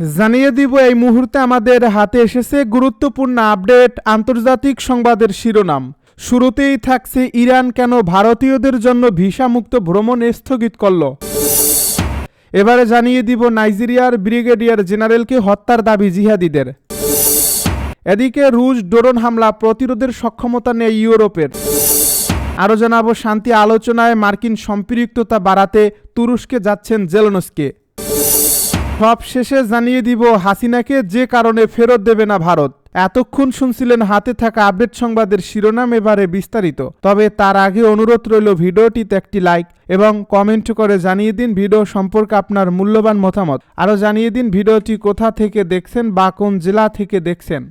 জানিয়ে দিব, এই মুহূর্তে আমাদের হাতে এসেছে গুরুত্বপূর্ণ আপডেট আন্তর্জাতিক সংবাদের শিরোনাম। শুরুতেই থাকছে ইরান কেন ভারতীয়দের জন্য ভিসামুক্ত ভ্রমণ স্থগিত করল। এবারে জানিয়ে দিব, নাইজেরিয়ার ব্রিগেডিয়ার জেনারেলকে হত্যার দাবি জিহাদিদের। এদিকে রুশ ড্রোন হামলা প্রতিরোধের সক্ষমতা নেই ইউরোপের। আরও জানাব, শান্তি আলোচনায় মার্কিন সম্পৃক্ততা বাড়াতে তুরস্কে যাচ্ছেন জেলনস্কে। সব শেষে জানিয়ে দিব, হাসিনাকে যে কারণে ফেরত দেবে না ভারত। এতক্ষণ শুনছিলেন হাতে থাকা আপডেট সংবাদের শিরোনাম এবারে বিস্তারিত। তবে তার আগে অনুরোধ রইল ভিডিওটিতে একটি লাইক এবং কমেন্ট করে জানিয়ে দিন ভিডিও সম্পর্কে আপনার মূল্যবান মতামত। আরও জানিয়ে দিন ভিডিওটি কোথা থেকে দেখছেন বা কোন জেলা থেকে দেখছেন।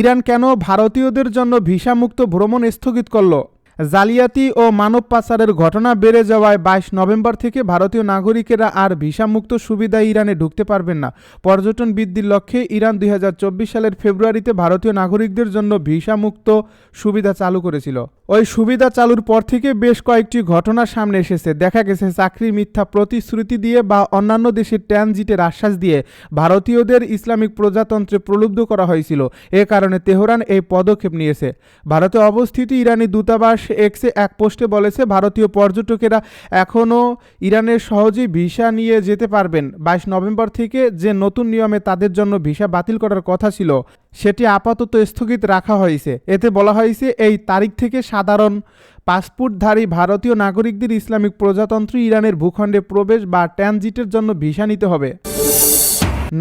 ইরান কেন ভারতীয়দের জন্য ভিসামুক্ত ভ্রমণ স্থগিত করল? জালিয়াতি ও মানব পাচারের ঘটনা বেড়ে যাওয়ায় বাইশ নভেম্বর থেকে ভারতীয় নাগরিকেরা আর ভিসামুক্ত সুবিধায় ইরানে ঢুকতে পারবেন না। পর্যটন বৃদ্ধির লক্ষ্যে ইরান দুই হাজার চব্বিশ সালের ফেব্রুয়ারিতে ভারতীয় নাগরিকদের জন্য ভিসামুক্ত সুবিধা চালু করেছিল। ওই সুবিধা চালুর পর থেকে বেশ কয়েকটি ঘটনা সামনে এসেছে। দেখা গেছে চাকরির মিথ্যা প্রতিশ্রুতি দিয়ে বা অন্যান্য দেশের ট্রানজিটের আশ্বাস দিয়ে ভারতীয়দের ইসলামিক প্রজাতন্ত্রে প্রলুব্ধ করা হয়েছিল। এ কারণে তেহরান এই পদক্ষেপ নিয়েছে। ভারতে অবস্থিত ইরানি দূতাবাস এক্সে এক পোস্টে বলেছে, ভারতীয় পর্যটকেরা এখনও ইরানের সহজেই ভিসা নিয়ে যেতে পারবেন। বাইশ নভেম্বর থেকে যে নতুন নিয়মে তাদের জন্য ভিসা বাতিল করার কথা ছিল। সেটি আপাতত স্থগিত রাখা হয়েছে। এতে বলা হয়েছে, এই তারিখ থেকে সাধারণ পাসপোর্টধারী ভারতীয় নাগরিকদের ইসলামিক প্রজাতন্ত্র ইরানের ভূখণ্ডে প্রবেশ বা ট্রানজিটের জন্য ভিসা নিতে হবে।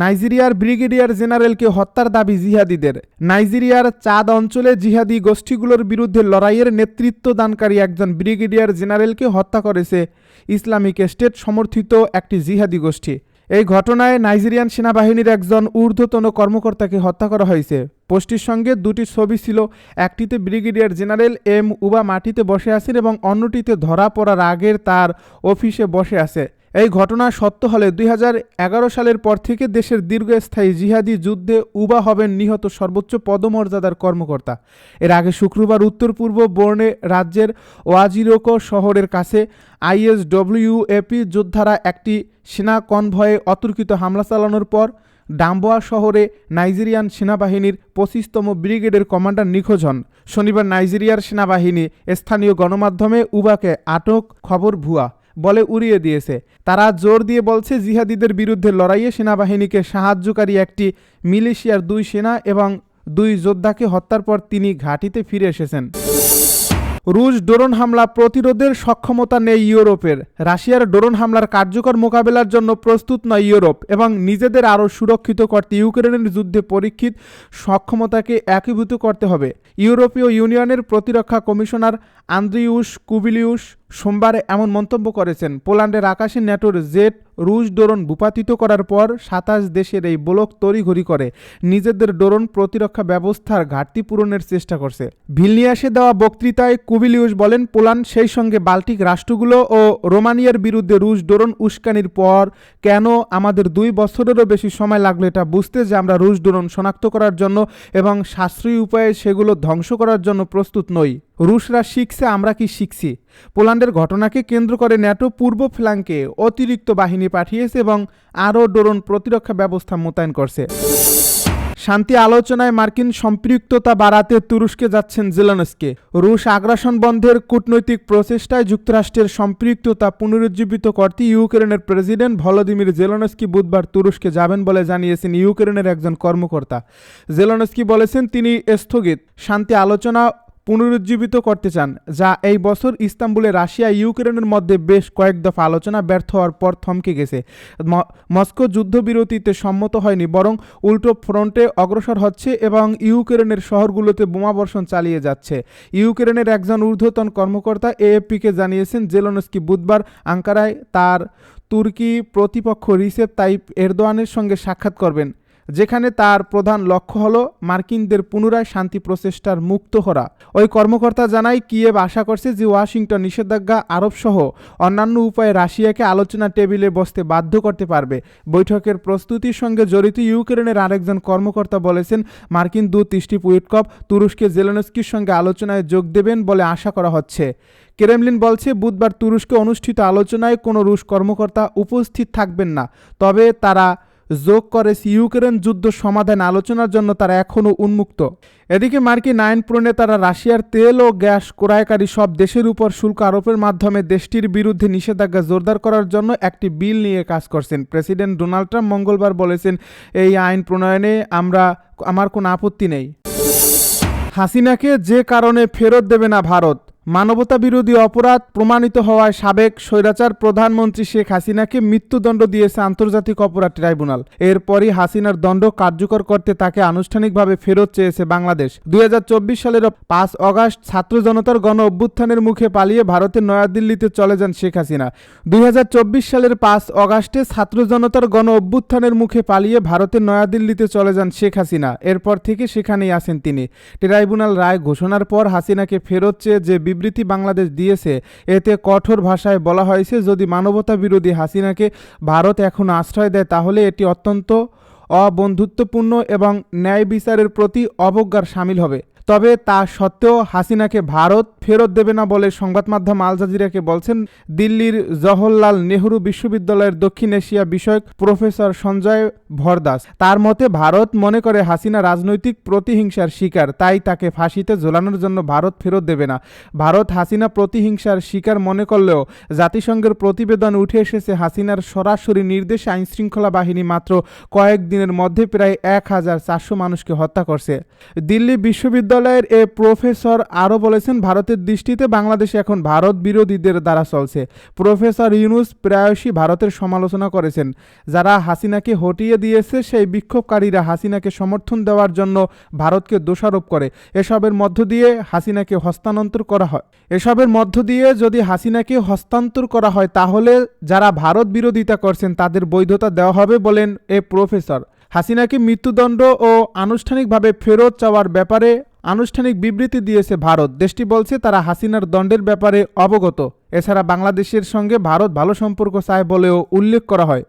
নাইজেরিয়ার ব্রিগেডিয়ার জেনারেলকে হত্যার দাবি জিহাদিদের। নাইজেরিয়ার চাঁদ অঞ্চলে জিহাদি গোষ্ঠীগুলোর বিরুদ্ধে লড়াইয়ের নেতৃত্ব দানকারী একজন ব্রিগেডিয়ার জেনারেলকে হত্যা করেছে ইসলামিক স্টেট সমর্থিত একটি জিহাদি গোষ্ঠী। এই ঘটনায় নাইজেরিয়ান সেনাবাহিনীর একজন ঊর্ধ্বতন কর্মকর্তাকে হত্যা করা হয়েছে। পোস্টটির সঙ্গে দুটি ছবি ছিল, একটিতে ব্রিগেডিয়ার জেনারেল এম উবা মাটিতে বসে আছেন এবং অন্যটিতে ধরা পড়ার আগের তার অফিসে বসে আছে। এই ঘটনা সত্য হলে দুই হাজার এগারো সালের পর থেকে দেশের দীর্ঘস্থায়ী জিহাদি যুদ্ধে উবা হবেন নিহত সর্বোচ্চ পদমর্যাদার কর্মকর্তা। এর আগে শুক্রবার উত্তর পূর্ব বর্ণে রাজ্যের ওয়াজিরোকো শহরের কাছে আইএসডব্লিউএপি যোদ্ধারা একটি সেনা কনভয়ে অতর্কিত হামলা চালানোর পর ডাম্বোয়া শহরে নাইজেরিয়ান সেনাবাহিনীর পঁচিশতম ব্রিগেডের কমান্ডার নিখোঁজ হন। শনিবার নাইজেরিয়ার সেনাবাহিনী স্থানীয় গণমাধ্যমে উবাকে আটক খবর ভুয়া। বলে উড়িয়ে দিয়েছে। তারা জোর দিয়ে বলছে, জিহাদিদের বিরুদ্ধে লড়াইয়ে সেনাবাহিনীকে সাহায্যকারী একটি মিলিশিয়ার দুই সেনা এবং দুই যোদ্ধাকে হত্যার পর তিনি ঘাঁটিতে ফিরে এসেছেন। রুশ ড্রোন হামলা প্রতিরোধের সক্ষমতা নেই ইউরোপের। রাশিয়ার ড্রোন হামলার কার্যকর মোকাবেলার জন্য প্রস্তুত নয় ইউরোপ এবং নিজেদের আরও সুরক্ষিত করতে ইউক্রেনের যুদ্ধে পরীক্ষিত সক্ষমতাকে একীভূত করতে হবে। ইউরোপীয় ইউনিয়নের প্রতিরক্ষা কমিশনার আন্দ্রিউস কুবিলিউস সোমবার এমন মন্তব্য করেছেন। পোল্যান্ডের আকাশে ন্যাটোর জেট রুশ ড্রোন ভূপাতিত করার পর সাতাশ দেশের এই ব্লক তড়িঘড়ি করে। নিজেদের ড্রোন প্রতিরক্ষা ব্যবস্থার ঘাটতি পূরণের চেষ্টা করছে। ভিলনিয়াসে দেওয়া বক্তৃতায় কুবিলিউস বলেন, পোল্যান্ড সেই সঙ্গে বাল্টিক রাষ্ট্রগুলো ও রোমানিয়ার বিরুদ্ধে রুশ ড্রোন উস্কানির পর কেন আমাদের দুই বছরেরও বেশি সময় লাগল এটা বুঝতে যে আমরা রুশ ড্রোন শনাক্ত করার জন্য এবং সাশ্রয়ী উপায়ে সেগুলো ধ্বংস করার জন্য প্রস্তুত নই। রুশরা শিখছে, আমরা কি শিখছি? পোল্যান্ডের ঘটনাকে কেন্দ্র করে ন্যাটো পূর্ব ফ্ল্যাঙ্কে অতিরিক্ত বাহিনী পাঠিয়েছে এবং আরও ড্রোন প্রতিরক্ষা ব্যবস্থা মোতায়েন করছে। শান্তি আলোচনায় মার্কিন সম্পৃক্ততা বাড়াতে তুরস্কে যাচ্ছেন জেলানস্কে। রুশ আগ্রাসন বন্ধের কূটনৈতিক প্রচেষ্টায় যুক্তরাষ্ট্রের সম্পৃক্ততা পুনরুজ্জীবিত করতে ইউক্রেনের প্রেসিডেন্ট ভলোদিমির জেলনস্কি বুধবার তুরস্কে যাবেন বলে জানিয়েছেন ইউক্রেনের একজন কর্মকর্তা। জেলনস্কি বলেছেন, তিনি স্থগিত। শান্তি আলোচনা পুনরুজ্জীবিত করতে চান, যা এই বছর ইস্তাম্বুলে রাশিয়া ইউক্রেনের মধ্যে বেশ কয়েক দফা আলোচনা ব্যর্থ হওয়ার পর থমকে গেছে। মস্কো যুদ্ধবিরতিতে সম্মত হয়নি, বরং উল্টো ফ্রন্টে অগ্রসর হচ্ছে এবং ইউক্রেনের শহরগুলোতে বোমাবর্ষণ চালিয়ে যাচ্ছে। ইউক্রেনের একজন ঊর্ধ্বতন কর্মকর্তা এএফপিকে জানিয়েছেন, জেলনস্কি বুধবার আঙ্কারায় তার তুর্কি প্রতিপক্ষ রিসেপ তাইপ এরদোয়ানের সঙ্গে সাক্ষাৎ করবেন। যেখানে তার প্রধান লক্ষ্য হল মার্কিনদের পুনরায় শান্তি প্রচেষ্টার মুক্ত করা ওই কর্মকর্তা জানায়, কিয়েভ আশা করছে যে ওয়াশিংটন নিষেধাজ্ঞা আরব সহ অন্যান্য উপায়ে রাশিয়াকে আলোচনা টেবিলে বসতে বাধ্য করতে পারবে। বৈঠকের প্রস্তুতির সঙ্গে জড়িত ইউক্রেনের আরেকজন কর্মকর্তা বলেছেন, মার্কিন দূত তিষ্টি পুইটকপ তুরস্কে জেলেনস্কির সঙ্গে আলোচনায় যোগ দেবেন বলে আশা করা হচ্ছে। ক্রেমলিন বলছে, বুধবার তুরস্কে অনুষ্ঠিত আলোচনায় কোনো রুশ কর্মকর্তা উপস্থিত থাকবেন না। তবে তারা যোগ করেছে ইউক্রেন যুদ্ধ সমাধান আলোচনার জন্য তারা এখনও উন্মুক্ত। এদিকে মার্কিন আইন প্রণেতারা রাশিয়ার তেল ও গ্যাস ক্রয়কারী সব দেশের উপর শুল্ক আরোপের মাধ্যমে দেশটির বিরুদ্ধে নিষেধাজ্ঞা জোরদার করার জন্য একটি বিল নিয়ে কাজ করছেন। প্রেসিডেন্ট ডোনাল্ড ট্রাম্প মঙ্গলবার বলেছেন, এই আইন প্রণয়নে আমরা, আমার কোনো আপত্তি নেই। হাসিনাকে যে কারণে ফেরত দেবে না ভারত মানবতা বিরোধী অপরাধ প্রমাণিত হওয়ায় সাবেক স্বৈরাচার প্রধানমন্ত্রী শেখ হাসিনাকে মৃত্যুদণ্ড দিয়েছে আন্তর্জাতিক অপরাধ ট্রাইব্যুনাল। এরপরই হাসিনার দণ্ড কার্যকর করতে তাকে আনুষ্ঠানিকভাবে ফেরত চেয়েছে বাংলাদেশ। দুই সালের পাঁচ অগাস্ট ছাত্র জনতার গণ অভ্যুত্থানের মুখে পালিয়ে ভারতের নয়াদিল্লিতে চলে যান শেখ হাসিনা। দুই হাজার চব্বিশ সালের পাঁচ অগাস্টে ছাত্র জনতার গণ অভ্যুত্থানের মুখে পালিয়ে ভারতের নয়াদিল্লিতে চলে যান শেখ হাসিনা। এরপর থেকে সেখানেই আসেন তিনি। ট্রাইব্যুনাল রায় ঘোষণার পর হাসিনাকে ফেরত চেয়ে যে বিবৃতি বাংলাদেশ দিয়েছে। এতে কঠোর ভাষায় বলা হয়েছে, যদি মানবতা বিরোধী হাসিনাকে ভারত এখন আশ্রয় দেয়, তাহলে এটি অত্যন্ত অবন্ধুত্বপূর্ণ এবং ন্যায় বিচারের প্রতি অবজ্ঞার সামিল হবে। তবে তা সত্ত্বেও হাসিনাকে ভারত ফেরত দেবে না বলে সংবাদ মাধ্যম আল জাজিরাকে বলছেন, দিল্লির জওহরলাল নেহরু বিশ্ববিদ্যালয়ের দক্ষিণ এশিয়া বিষয়ক প্রফেসর সঞ্জয় ভরদাস। তার মতে, ভারত মনে করে হাসিনা রাজনৈতিক প্রতিহিংসার শিকার, তাই তাকে ফাঁসিতে ঝোলানোর জন্য ভারত ফেরত দেবে না। ভারত হাসিনা প্রতিহিংসার শিকার মনে করলেও জাতিসংঘের প্রতিবেদন উঠে এসেছে হাসিনার সরাসরি নির্দেশে আইনশৃঙ্খলা বাহিনী মাত্র কয়েক দিনের মধ্যে প্রায় এক হাজার চারশো মানুষকে হত্যা করছে। দিল্লি বিশ্ববিদ্যালয়ের এ প্রফেসর আরও বলেছেন, ভারতের দৃষ্টিতে বাংলাদেশ এখন ভারত বিরোধীদের দ্বারা চলছে। প্রফেসর ইউনুস প্রায়শই ভারতের সমালোচনা করেছেন। যারা হাসিনাকে হটিয়ে দিয়েছে, সেই বিক্ষোভকারীরা হাসিনাকে সমর্থন দেওয়ার জন্য ভারতকে দোষারোপ করে। এসবের মধ্য দিয়ে হাসিনাকে হস্তান্তর করা হয়। এসবের মধ্য দিয়ে যদি হাসিনাকে হস্তান্তর করা হয়, তাহলে যারা ভারত বিরোধিতা করছেন, তাদের বৈধতা দেওয়া হবে বলেন এ প্রফেসর। হাসিনাকে মৃত্যুদণ্ড ও আনুষ্ঠানিকভাবে ফেরত চাওয়ার ব্যাপারে আনুষ্ঠানিক বিবৃতি দিয়েছে ভারত। দেশটি বলছে, তারা হাসিনার দণ্ডের ব্যাপারে অবগত। এছাড়া বাংলাদেশের সঙ্গে ভারত ভালো সম্পর্ক চায় বলেও উল্লেখ করা হয়।